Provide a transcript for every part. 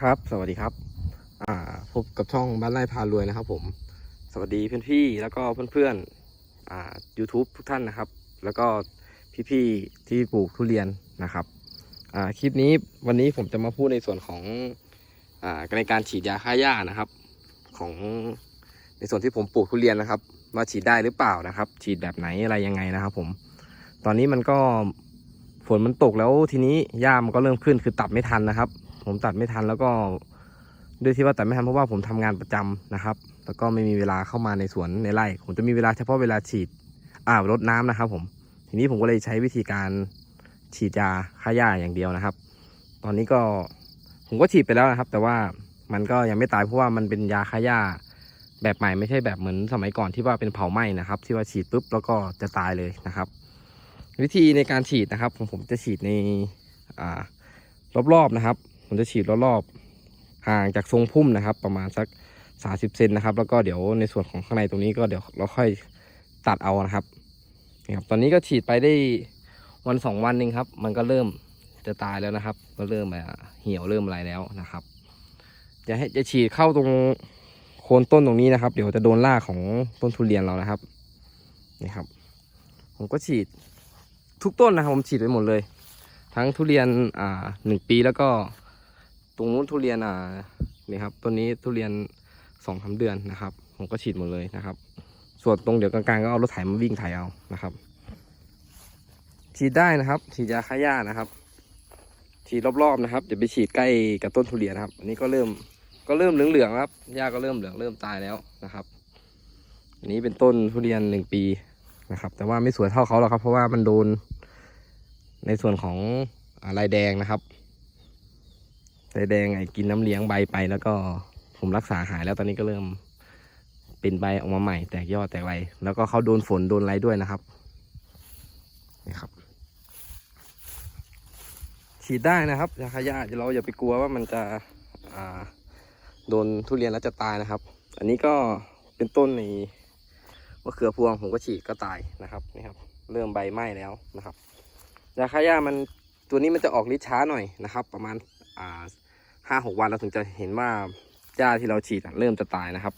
ครับ สวัสดีครับ อ่า พบกับช่องบ้านไร่พารวยนะครับ ผม สวัสดีเพื่อนพี่แล้วก็เพื่อนๆอ่า YouTube ทุกท่านนะครับ แล้วก็พี่ๆที่ปลูกทุเรียนนะครับ อ่า คลิปนี้วันนี้ผมจะมาพูดในส่วนของ อ่า ในการฉีดยาฆ่าหญ้านะครับ ของในส่วนที่ผมปลูกทุเรียนนะครับ ว่าฉีดได้หรือเปล่านะครับ ฉีดแบบไหนอะไรยังไงนะครับ ผม ตอนนี้มันก็ฝนมันตกแล้วทีนี้หญ้ามันก็เริ่มขึ้นคือตัดไม่ทันนะครับ ผมตัดไม่ทันแล้วก็ด้วยที่ว่าตัดไม่ทันเพราะว่าผมทำงานประจำนะครับ แล้วก็ไม่มีเวลาเข้ามาในสวนในไร่ ผมจะมีเวลาเฉพาะเวลาฉีดอ่ารดน้ำนะครับ ผม ทีนี้ผมก็เลยใช้วิธีการฉีดยาฆ่าหญ้าอย่างเดียวนะครับ ตอนนี้ก็ผมก็ฉีดไปแล้วนะครับ แต่ว่ามันก็ยังไม่ตายเพราะว่ามันเป็นยาฆ่าหญ้าแบบใหม่ไม่ใช่แบบเหมือนสมัยก่อนที่ว่าเป็นเผาไหม้นะครับ ที่ว่าฉีดปุ๊บแล้วก็จะตายเลยนะครับ วิธีในการฉีดนะครับ ผมผมจะฉีดในอ่ารอบๆนะครับ ผมจะฉีดรอบๆห่างจากทรงพุ่มนะครับ ประมาณสัก 30เซนนะครับ แล้วก็เดี๋ยวในส่วนของข้างในตรงนี้ก็เดี๋ยวเราค่อยตัดเอานะครับนี่ครับ ตอนนี้ก็ฉีดไปได้วันสองวันหนึ่งครับ มันก็เริ่มจะตายแล้วนะครับ ก็เริ่มแบบเหี่ยวเริ่มอะไรแล้วนะครับ จะให้จะฉีดเข้าตรงโคนต้นตรงนี้นะครับ เดี๋ยวจะโดนรากของต้นทุเรียนเรานะครับนี่ครับ ผมก็ฉีดทุกต้นนะครับ ผมฉีดไปหมดเลย ทั้งทุเรียนอ่าหนึ่งปีแล้วก็ ตรงนู้นทุเรียนอ่านี่ครับต้นนี้ทุเรียนสองสาเดือนนะครับ ผมก็ฉีดหมดเลยนะครับ ส่วนตรงเดี๋ยวกลางๆก็เอารถไถมาวิ่งไถเอานะครับ ฉีดได้นะครับ ฉีดยาฆ่าหญ้านะครับ ฉีดรอบๆนะครับอย่าไปฉีดใกล้กับต้นทุเรียนนะครับ อันนี้ก็เริ่มก็เริ่มเหลืองๆแล้วครับหญ้าก็เริ่มเหลืองเริ่มตายแล้วนะครับ อันนี้เป็นต้นทุเรียนหนึ่งปีนะครับ แต่ว่าไม่สวยเท่าเขาหรอกครับ เพราะว่ามันโดนในส่วนของอลายแดงนะครับ ลายแดงไอ้กินน้ำเลี้ยงใบไปแล้วก็ผมรักษาหายแล้วตอนนี้ก็เริ่มเป็นใบออกมาใหม่ แตกยอดแตกใบแล้วก็เขาโดนฝนโดนอะไรด้วยนะครับนี่ครับ ฉีดได้นะครับยาฆ่าหญ้าเราอย่าไปกลัวว่ามันจะอ่าโดนทุเรียนแล้วจะตายนะครับ อันนี้ก็เป็นต้นในมะเขือพวงผมก็ฉีดก็ตายนะครับนี่ครับ เริ่มใบไหม้แล้วนะครับยาฆ่าหญ้ามันตัวนี้มันจะออกฤทธิ์ช้าหน่อยนะครับ ประมาณอ่า ห้าหกวันเราถึงจะเห็นว่าหญ้าที่เราฉีดเริ่มจะตายนะครับ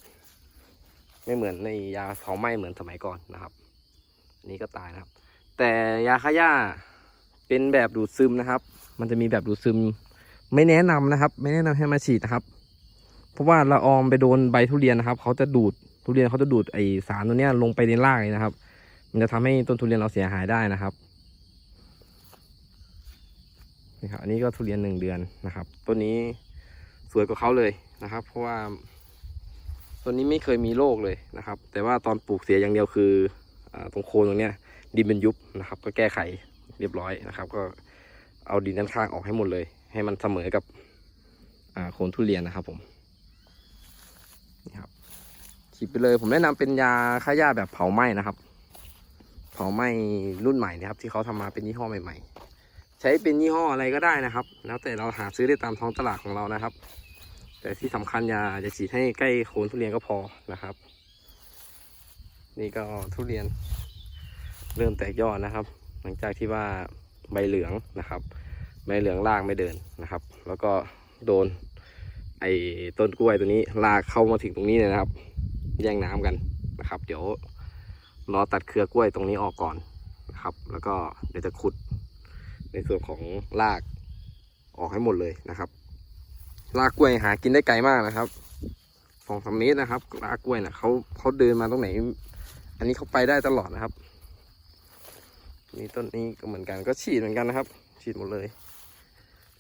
ไม่เหมือนในยาเผาไหม้เหมือนสมัยก่อนนะครับนี้ก็ตายนะครับ แต่ยาฆ่าหญ้าเป็นแบบดูดซึมนะครับ มันจะมีแบบดูดซึม ไม่แนะนำนะครับ ไม่แนะนำให้มาฉีดนะครับ เพราะว่าละอองไปโดนใบทุเรียนนะครับ เขาจะดูดทุเรียนเขาจะดูดไอสารตัวเนี้ยลงไปในรากเลยนะครับ มันจะทำให้ต้นทุเรียนเราเสียหายได้นะครับ นี่ครับอันนี้ก็ทุเรียนหนึ่งเดือนนะครับต้นนี้สวยกว่าเขาเลยนะครับ เพราะว่าต้นนี้ไม่เคยมีโรคเลยนะครับ แต่ว่าตอนปลูกเสียอย่างเดียวคืออตรงโคนตรงเนี้ยดินเป็นยุบนะครับ ก็แก้ไขเรียบร้อยนะครับ ก็เอาดินด้านข้างออกให้หมดเลย ให้มันเสมอกับโคนทุเรียนนะครับผมนี่ครับฉีดไปเลย ผมแนะนำเป็นยาฆ่าหญ้าแบบเผาไหม้นะครับ เผาไหม้รุ่นใหม่นะครับ ที่เขาทำมาเป็นยี่ห้อใหม่ ๆ ใช้เป็นยี่ห้ออะไรก็ได้นะครับ แล้วแต่เราหาซื้อได้ตามท้องตลาดของเรานะครับ แต่ที่สำคัญอย่าจะฉีดให้ใกล้โคนทุเรียนก็พอนะครับ นี่ก็ทุเรียนเริ่มแตกยอดนะครับ หลังจากที่ว่าใบเหลืองนะครับ ใบเหลืองรากไม่เดินนะครับ แล้วก็โดนไอ้ต้นกล้วยตัวนี้ลากเข้ามาถึงตรงนี้เลยนะครับ แย่งน้ำกันนะครับ เดี๋ยวรอตัดเครือกล้วยตรงนี้ออกก่อนนะครับ แล้วก็เดี๋ยวจะขุด ในส่วนของรากออกให้หมดเลยนะครับรากกล้วยหากินได้ไกลมากนะครับสองสามเมตรนะครับรากกล้วยนะเขาเขาเดินมาตรงไหน อันนี้เขาไปได้ตลอดนะครับ นี่ต้นนี้ก็เหมือนกันก็ฉีดเหมือนกันนะครับ ฉีดหมดเลย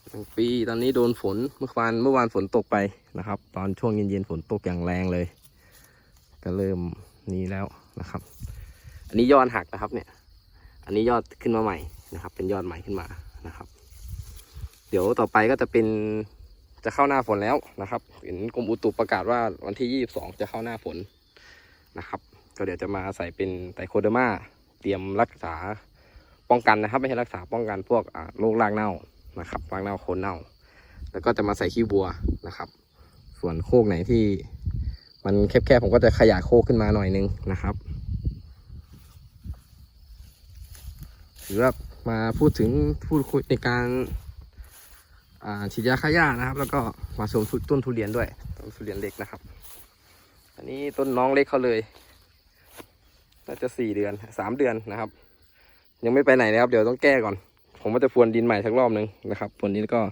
หนึ่งปีตอนนี้โดนฝนเมื่อวานเมื่อวานฝนตกไปนะครับ ตอนช่วงเย็นๆฝนตกอย่างแรงเลย ก็เริ่มนี้แล้วนะครับ อันนี้ยอดหักนะครับเนี่ย อันนี้ยอดขึ้นมาใหม่ นะครับ เป็นยอดใหม่ขึ้นมานะครับ เดี๋ยวต่อไปก็จะเป็นจะเข้าหน้าฝนแล้วนะครับ เห็นกรมอุตุประกาศว่าวันที่ 22 จะเข้าหน้าฝนนะครับ ก็เดี๋ยวจะมาใส่เป็นไตโคเดอร์มาเตรียมรักษาป้องกันนะครับ ไม่ใช่รักษาป้องกันพวกโรครากเน่านะครับรากเน่าโคนเน่า แล้วก็จะมาใส่ขี้วัวนะครับ ส่วนโคกไหนที่ มันแคบๆผมก็จะขยายโคกขึ้นมาหน่อยนึงนะครับหรือว่า มาพูดถึงพูดคุยในการฉีดยาฆ่าหญ้านะครับ แล้วก็มาชมต้นทุเรียนด้วยต้นทุเรียนเล็กนะครับ อันนี้ต้นน้องเล็กเขาเลยน่าจะสี่เดือนสามเดือนนะครับ ยังไม่ไปไหนนะครับ เดี๋ยวต้องแก้ก่อน ผมว่าจะพรวนดินใหม่สักรอบหนึ่งนะครับพรวนดินแล้วก็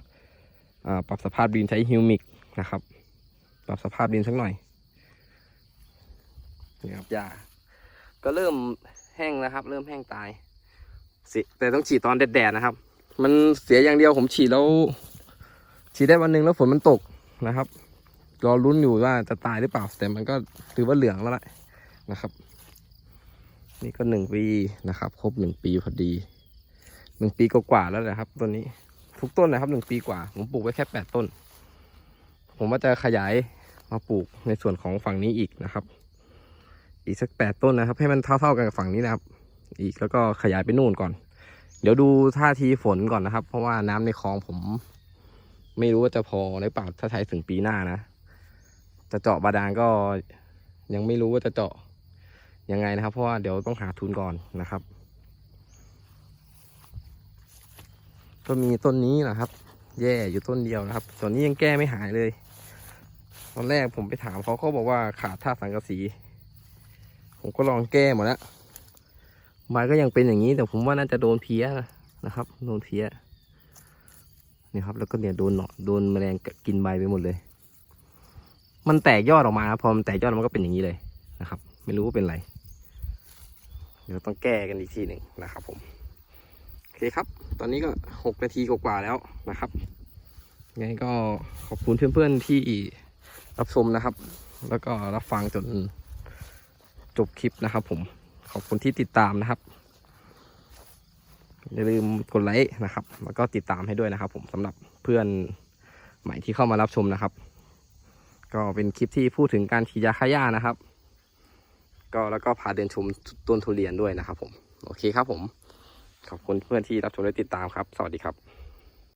ปรับสภาพดินใช้ฮิวมิกนะครับ ปรับสภาพดินสักหน่อยนี่ครับหญ้าก็เริ่มแห้งแล้วครับ เริ่มแห้งตาย แต่ต้องฉีดตอนแดดๆนะครับ มันเสียอย่างเดียวผมฉีดแล้ว ฉีดได้วันหนึ่งแล้วฝนมันตกนะครับรอลุ้นอยู่ว่าจะตายหรือเปล่า แต่มันก็ถือว่าเหลืองแล้วแหละนะครับ นี่ก็หนึ่งปีนะครับ ครบหนึ่งปีพอดีหนึ่งปีกว่าแล้วนะครับต้นนี้ ทุกต้นนะครับหนึ่งปีกว่า ผมปลูกไว้แค่แปดต้น ผมว่าจะขยายมาปลูกในส่วนของฝั่งนี้อีกนะครับ อีกสักแปดต้นนะครับ ให้มันเท่าๆกันกับฝั่งนี้นะครับ อีกแล้วก็ขยายไปนู่นก่อน เดี๋ยวดูท่าทีฝนก่อนนะครับ เพราะว่าน้ำในคลองผม ไม่รู้ว่าจะพอหรือเปล่าถ้าใช้ถึงปีหน้านะ จะเจาะบาดาลก็ยังไม่รู้ว่าจะเจาะยังไงนะครับ เพราะว่าเดี๋ยวต้องหาทุนก่อนนะครับ ก็มีต้นนี้นะครับ แย่อยู่ต้นเดียวนะครับส่วนนี้ยังแก้ไม่หายเลย ตอนแรกผมไปถามเขาเขาบอกว่าขาดธาตุสังกะสี ผมก็ลองแก้หมดแล้ว ใบก็ยังเป็นอย่างนี้ แต่ผมว่าน่าจะโดนเพี้ยนะครับ โดนเพี้ยนี่ครับ แล้วก็เนี่ยโดนหนอนโดนแมลงกินใบไปหมดเลย มันแตกยอดออกมาครับพอมันแตกยอดมันก็เป็นอย่างนี้เลยนะครับ ไม่รู้ว่าเป็นไรเดี๋ยวต้องแก้กันอีกทีหนึ่งนะครับ ผมโอเคครับ ตอนนี้ก็หกนาทีกว่าแล้วนะครับยังไงก็ขอบคุณเพื่อนๆที่รับชมนะครับ แล้วก็รับฟังจนจบคลิปนะครับผม ขอบคุณที่ติดตามนะครับ อย่าลืมกดไลค์นะครับ แล้วก็ติดตามให้ด้วยนะครับ ผมสำหรับเพื่อนใหม่ที่เข้ามารับชมนะครับ ก็เป็นคลิปที่พูดถึงการฉีดยาฆ่าหญ้านะครับ ก็แล้วก็พาเดินชมต้นทุเรียนด้วยนะครับ ผม โอเคครับผม ขอบคุณเพื่อนที่รับชมและติดตามครับ สวัสดีครับ